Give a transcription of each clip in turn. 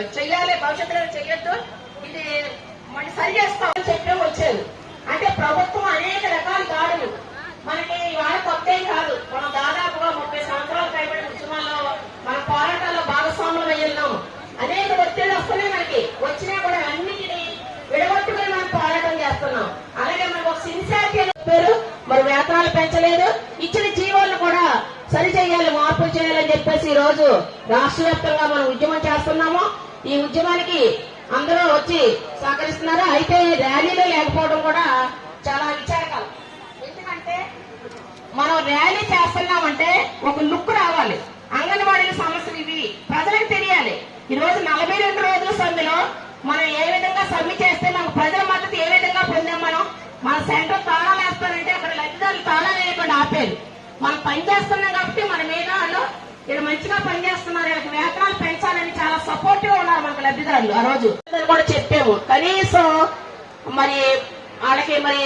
చెయ్యాలి భవిష్యత్తులో చెయ్యొద్దు. ఇది మళ్ళీ సరి చేస్తామని చెప్పడం వచ్చారు అంటే ప్రభుత్వం అనేక రకాల దాడులు. మనకి ఇవాళ కొత్త ఏం కాదు. మనం దాదాపుగా ముప్పై సంవత్సరాల పైబడి ఉద్యమాల్లో మన పోరాటాల్లో భాగస్వాములు అయ్యున్నాము అనేక ఒత్తిళ్ళు వస్తున్నాయి మనకి. వచ్చినా కూడా అన్నిటినీ విడగొట్టుకుని మనం పోరాటం చేస్తున్నాం. అలాగే మనకు ఒక సిన్సియారిటీ పేరు. మరి వేతనాలు పెంచలేదు. ఇచ్చిన జీవోలను కూడా సరి చేయాలి మార్పులు చేయాలని చెప్పేసి ఈ రోజు రాష్ట్ర వ్యాప్తంగా మనం ఉద్యమం చేస్తున్నాము. ఈ ఉద్యమానికి అందరూ వచ్చి సహకరిస్తున్నారు? అయితే ర్యాలీలో లేకపోవడం కూడా చాలా విచారకరం. ఎందుకంటే మనం ర్యాలీ చేస్తున్నామంటే ఒక లుక్ మనం పనిచేస్తున్నాం కాబట్టి మన మీద వాళ్ళు మంచిగా పనిచేస్తున్నారు వీళ్ళకి వేతనాలు పెంచాలని చాలా సపోర్టివ్ ఉన్నారు మనకు లబ్ధిదారులు ఆ రోజు. కూడా చెప్పాము కనీసం మరి వాళ్ళకి మరి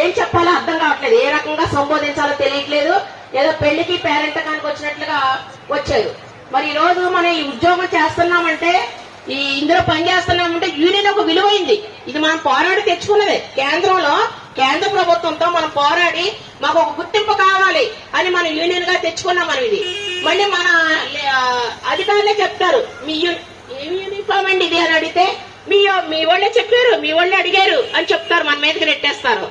ఏం చెప్పాలో అర్థం కావట్లేదు ఏ రకంగా సంబోధించాలో తెలియట్లేదు ఏదో పెళ్ళికి పేరెంటకానికి వచ్చినట్లుగా వచ్చారు. మరి ఈ రోజు మనం ఈ ఉద్యోగం చేస్తున్నామంటే ఈ ఇందులో పనిచేస్తున్నామంటే యూనియన్ ఒక విలువైంది ఇది మనం పోరాడి తెచ్చుకున్నదే. కేంద్రంలో కేంద్ర ప్రభుత్వంతో మనం పోరాడి మాకు ఒక గుర్తింపు కావాలి. అని మనం యూనియన్గా తెచ్చుకున్నాం మనం ఇది. మళ్ళీ మన అధికారులే చెప్తారు మీ ఏమి యూనిఫామ్ అండి ఇది అని అడిగితే మీ మీ వాళ్ళే చెప్పారు మీ వాళ్ళే అడిగారు అని చెప్తారు మన మీదకి నెట్టేస్తారు.